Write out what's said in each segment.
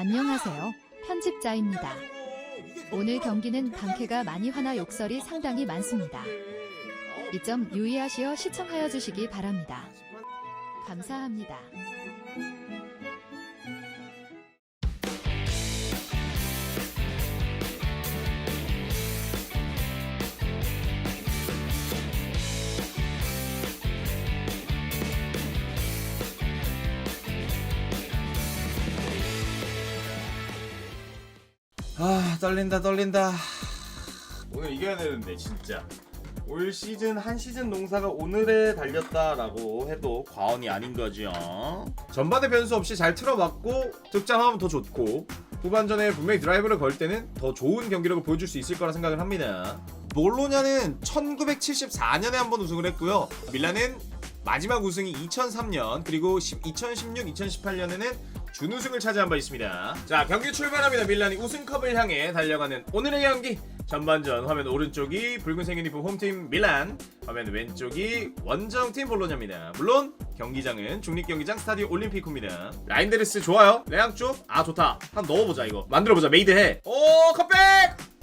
안녕하세요. 편집자입니다. 오늘 경기는 방캐가 많이 화나 욕설이 상당히 많습니다. 이 점 유의하시어 시청하여 주시기 바랍니다. 감사합니다. 떨린다 떨린다. 오늘 이겨야 되는데 진짜. 올 시즌 한 시즌 농사가 오늘에 달렸다라고 해도 과언이 아닌 거죠. 전반에 변수 없이 잘 틀어맞고 득점하면 더 좋고 후반전에 분명히 드라이브를 걸 때는 더 좋은 경기력을 보여줄 수 있을 거라 생각을 합니다. 볼로냐는 1974년에 한 번 우승을 했고요. 밀라는 마지막 우승이 2003년 그리고 2016, 2018년에는 준우승을 차지한 바 있습니다. 자 경기 출발합니다. 밀란이 우승컵을 향해 달려가는 오늘의 경기. 전반전 화면 오른쪽이 붉은색 유니폼 홈팀 밀란, 화면 왼쪽이 원정팀 볼로냐입니다. 물론 경기장은 중립경기장 스타디오 올림피코입니다. 라인데르스 좋아요. 레앙 쪽? 아 좋다. 한번 넣어보자 이거. 만들어보자. 메이드해. 오 컵백!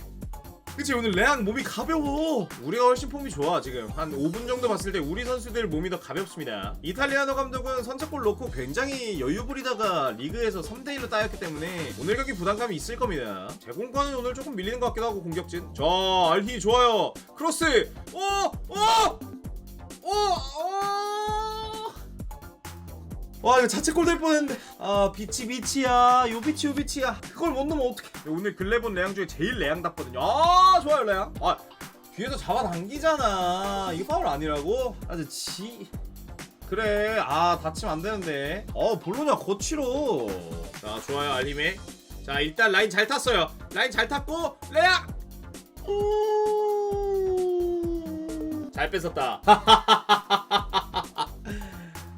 그치 오늘 레앙 몸이 가벼워 우리가 훨씬 폼이 좋아 지금 한 5분 정도 봤을 때 우리 선수들 몸이 더 가볍습니다 이탈리아노 감독은 선제골 넣고 굉장히 여유 부리다가 리그에서 3대1로 따였기 때문에 오늘 경기 부담감이 있을 겁니다 제공권은 오늘 조금 밀리는 것 같기도 하고 공격진 자 알히 좋아요 크로스 오! 오! 오! 오! 와 이거 자책골 될 뻔했는데. 아 비치 비치야. 요 비치 요 비치야. 그걸 못 넣으면 어떡해. 오늘 근래 본 레앙 중에 제일 레앙답거든요. 아 좋아요 레앙 아 뒤에서 잡아당기잖아. 이거 파울 아니라고? 아주 지. 그래. 아 다치면 안 되는데. 어 볼로냐 거치로. 자 좋아요 알림에. 자 일단 라인 잘 탔어요. 라인 잘 탔고 레앙 오잘 뺏었다.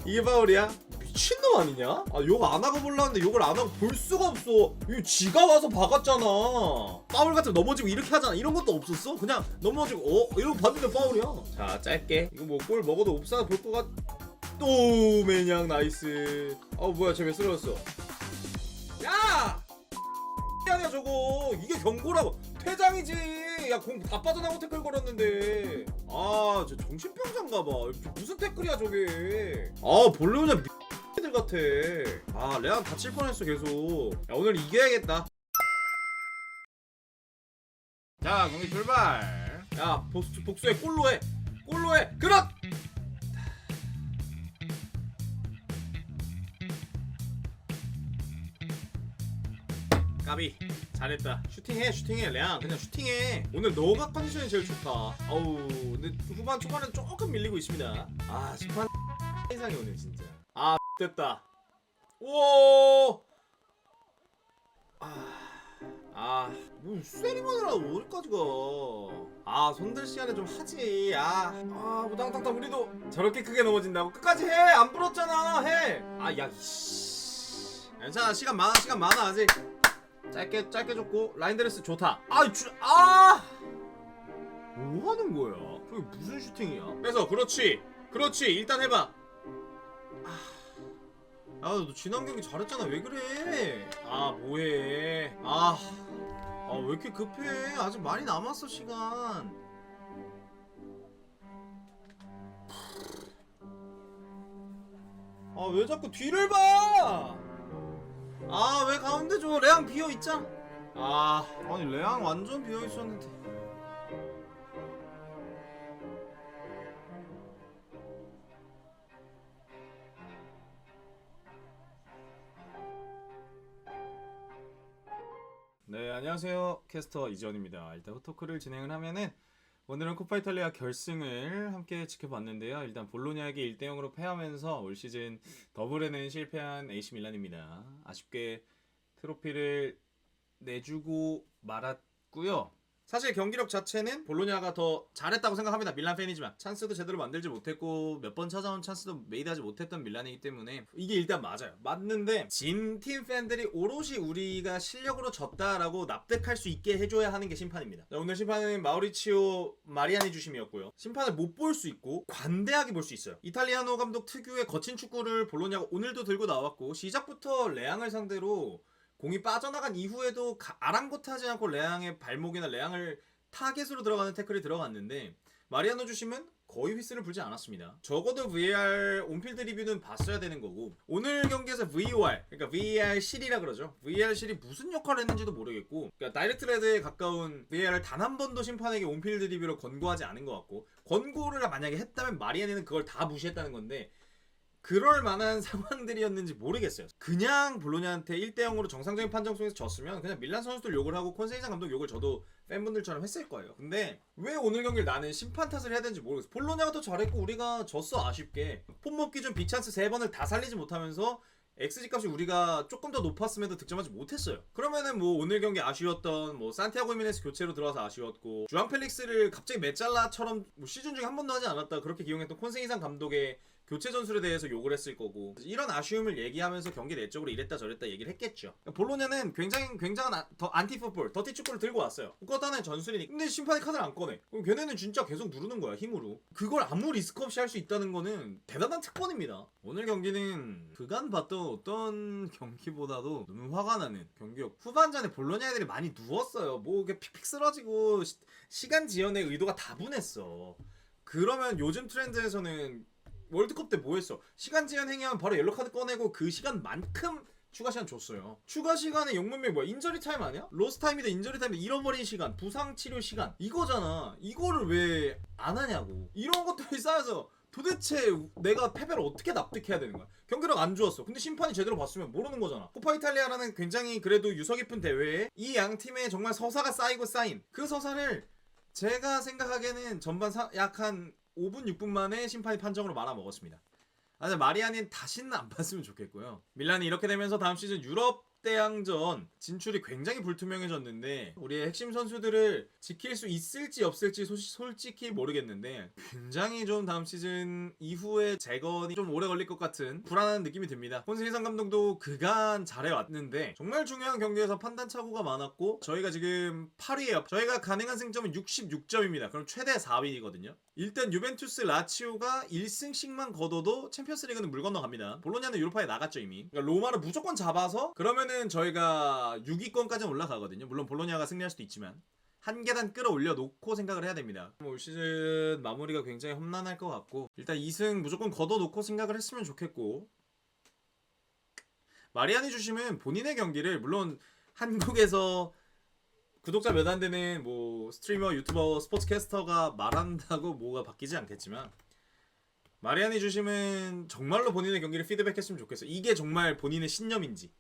이게 파울이야? 미친놈 아니냐? 아 욕 안 하고 몰랐는데 욕을 안 하고 볼 수가 없어. 이거 지가 와서 박았잖아. 파울 같은 거 넘어지고 이렇게 하잖아. 이런 것도 없었어? 그냥 넘어지고 어? 이러고 봤는데 파울이야. 자 짧게. 이거 뭐 골 먹어도 옵사가 볼 것 같... 또 매냥 나이스. 어 뭐야 쟤 왜 쓰러졌어? 야! 아니야 저거. 이게 경고라고. 퇴장이지. 야 공 다 빠져나고 태클 걸었는데. 아저 정신병자인가 봐. 저 무슨 태클이야 저게. 아 볼로냐 들 같아. 아 레안 다칠 뻔했어 계속. 야 오늘 이겨야겠다. 자 경기 출발. 야 복수, 복수해. 골로 해. 골로 해. 그렇 까비. 잘했다. 슈팅해 슈팅해 레안. 그냥 슈팅해. 오늘 너가 컨디션이 제일 좋다. 어우 근데 후반 초반에 조금 밀리고 있습니다. 아 심판 이상해 오늘 진짜. 아 됐다 오 아, 뭐 세리머니라 어디까지 가? 아, 손들 시간에 좀 하지. 아, 아, 무당탕탕 우리도 저렇게 크게 넘어진다고 끝까지 해. 안 불었잖아. 해. 아, 야, 씨. 괜찮아. 시간 많아. 시간 많아. 아직. 짧게 짧게 줬고 라인 드레스 좋다. 아, 주, 아. 뭐 하는 거야? 저게 무슨 슈팅이야? 뺏어. 그렇지. 그렇지. 일단 해봐. 아, 너 지난 경기 잘했잖아. 왜 그래? 아, 뭐해? 아, 아, 왜 이렇게 급해? 아직 많이 남았어 시간. 아, 왜 자꾸 뒤를 봐? 아, 왜 가운데 줘? 레앙 비어 있잖아. 아, 아니 레앙 완전 비어 있었는데. 안녕하세요. 캐스터 이지원입니다. 일단 후토크를 진행을 하면은 오늘은 코파 이탈리아 결승을 함께 지켜봤는데요. 일단 볼로냐에게 1대 0으로 패하면서 올 시즌 더블에는 실패한 AC 밀란입니다. 아쉽게 트로피를 내주고 말았고요. 사실 경기력 자체는 볼로냐가 더 잘했다고 생각합니다. 밀란 팬이지만 찬스도 제대로 만들지 못했고 몇 번 찾아온 찬스도 메이드하지 못했던 밀란이기 때문에 이게 일단 맞아요. 맞는데 진 팀 팬들이 오롯이 우리가 실력으로 졌다라고 납득할 수 있게 해줘야 하는 게 심판입니다. 자, 오늘 심판은 마우리치오 마리아니 주심이었고요. 심판을 못 볼 수 있고 관대하게 볼 수 있어요. 이탈리아노 감독 특유의 거친 축구를 볼로냐가 오늘도 들고 나왔고 시작부터 레앙을 상대로 공이 빠져나간 이후에도 가- 아랑곳하지 않고 레앙의 발목이나 레앙을 타겟으로 들어가는 태클이 들어갔는데 마리아노 주심은 거의 휘슬을 불지 않았습니다. 적어도 VAR 온필드 리뷰는 봤어야 되는 거고 오늘 경기에서 VOR 그러니까 VAR 실이라 그러죠. VAR 실이 무슨 역할을 했는지도 모르겠고 그러니까 다이렉트 레드에 가까운 VAR을 단 한 번도 심판에게 온필드 리뷰로 권고하지 않은 것 같고 권고를 만약에 했다면 마리아노는 그걸 다 무시했다는 건데 그럴 만한 상황들이었는지 모르겠어요. 그냥 볼로냐한테 1대 0으로 정상적인 판정 속에서 졌으면 그냥 밀란 선수들 욕을 하고 콘세이상 감독 욕을 저도 팬분들처럼 했을 거예요. 근데 왜 오늘 경기를 나는 심판 탓을 해야 되는지 모르겠어. 볼로냐가 더 잘했고 우리가 졌어 아쉽게. 폼업 기준 비찬스 3번을 다 살리지 못하면서 XG 값이 우리가 조금 더 높았음에도 득점하지 못했어요. 그러면은 뭐 오늘 경기 아쉬웠던 뭐 산티아고 히메네스 교체로 들어와서 아쉬웠고 주앙 펠릭스를 갑자기 메잘라처럼 뭐 시즌 중에 한 번도 하지 않았다 그렇게 기용했던 콘세이상 감독의 교체 전술에 대해서 욕을 했을 거고 이런 아쉬움을 얘기하면서 경기 내적으로 이랬다 저랬다 얘기를 했겠죠. 볼로냐는 굉장히 굉장한 아- 더 안티풋볼, 더티 축구를 들고 왔어요. 그것 하나의 전술이니까. 근데 심판이 카드를 안 꺼내. 그럼 걔네는 진짜 계속 누르는 거야 힘으로. 그걸 아무 리스크 없이 할 수 있다는 거는 대단한 특권입니다. 오늘 경기는 그간 봤던 어떤 경기보다도 너무 화가 나는 경기였고 후반전에 볼로냐 애들이 많이 누웠어요. 뭐 이게 픽픽 쓰러지고 시, 시간 지연의 의도가 다분했어. 그러면 요즘 트렌드에서는 월드컵 때 뭐 했어? 시간 제한 행위하면 바로 옐로 카드 꺼내고 그 시간만큼 추가 시간 줬어요. 추가 시간에 영문명이 뭐야? 인저리 타임 아니야? 로스 타임이다 인저리 타임이다 잃어버린 시간, 부상 치료 시간 이거잖아. 이거를 왜 안 하냐고. 이런 것들이 쌓여서 도대체 내가 패배를 어떻게 납득해야 되는 거야? 경기력 안 좋았어. 근데 심판이 제대로 봤으면 모르는 거잖아. 코파 이탈리아라는 굉장히 그래도 유서 깊은 대회에 이 양 팀의 정말 서사가 쌓이고 쌓인 그 서사를 제가 생각하기에는 전반 약한 5분 6분 만에 심판이 판정으로 말아 먹었습니다. 아, 마리아는 다시는 안 봤으면 좋겠고요. 밀란이 이렇게 되면서 다음 시즌 유럽 대항전 진출이 굉장히 불투명해졌는데 우리의 핵심 선수들을 지킬 수 있을지 없을지 소- 솔직히 모르겠는데 굉장히 좀 다음 시즌 이후에 재건이 좀 오래 걸릴 것 같은 불안한 느낌이 듭니다. 혼세희상 감독도 그간 잘해왔는데 정말 중요한 경기에서 판단 착오가 많았고 저희가 지금 8위에요. 저희가 가능한 승점은 66점입니다. 그럼 최대 4위거든요. 일단 유벤투스 라치오가 1승씩만 거둬도 챔피언스리그는 물 건너갑니다. 볼로냐는 유로파에 나갔죠 이미. 그러니까 로마를 무조건 잡아서 그러면은 저희가 6위권까지 올라가거든요. 물론 볼로냐가 승리할 수도 있지만 한 계단 끌어올려 놓고 생각을 해야 됩니다. 뭐올 시즌 마무리가 굉장히 험난할 것 같고 일단 2승 무조건 걷어 놓고 생각을 했으면 좋겠고 마리아니 주심은 본인의 경기를 물론 한국에서 구독자 몇 안 되는 뭐 스트리머, 유튜버, 스포츠캐스터가 말한다고 뭐가 바뀌지 않겠지만 마리아니 주심은 정말로 본인의 경기를 피드백했으면 좋겠어. 이게 정말 본인의 신념인지,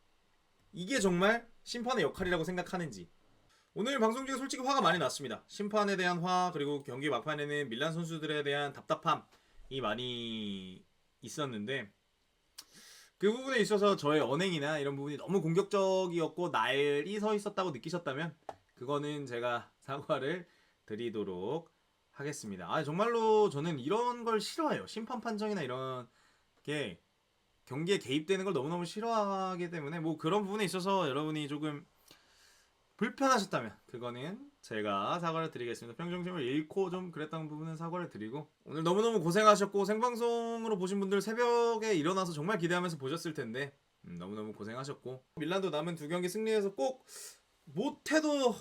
이게 정말 심판의 역할이라고 생각하는지. 오늘 방송 중에 솔직히 화가 많이 났습니다. 심판에 대한 화 그리고 경기 막판에는 밀란 선수들에 대한 답답함이 많이 있었는데 그 부분에 있어서 저의 언행이나 이런 부분이 너무 공격적이었고 날이 서 있었다고 느끼셨다면 그거는 제가 사과를 드리도록 하겠습니다. 아 정말로 저는 이런 걸 싫어해요. 심판 판정이나 이런 게 경기에 개입되는 걸 너무너무 싫어하기 때문에 뭐 그런 부분에 있어서 여러분이 조금 불편하셨다면 그거는 제가 사과를 드리겠습니다. 평정심을 잃고 좀 그랬던 부분은 사과를 드리고 오늘 너무너무 고생하셨고 생방송으로 보신 분들 새벽에 일어나서 정말 기대하면서 보셨을 텐데 음, 너무너무 고생하셨고 밀란도 남은 두 경기 승리해서 꼭 못해도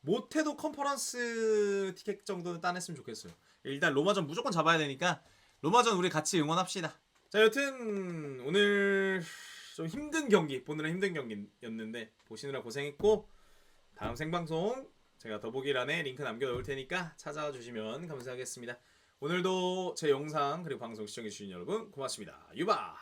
못해도 컨퍼런스 티켓 정도는 따냈으면 좋겠어요. 일단 로마전 무조건 잡아야 되니까 로마전 우리 같이 응원합시다. 자 여튼 오늘 좀 힘든 경기 보느라 힘든 경기였는데 보시느라 고생했고 다음 생방송 제가 더보기란에 링크 남겨놓을 테니까 찾아와 주시면 감사하겠습니다. 오늘도 제 영상 그리고 방송 시청해주신 여러분 고맙습니다. 유바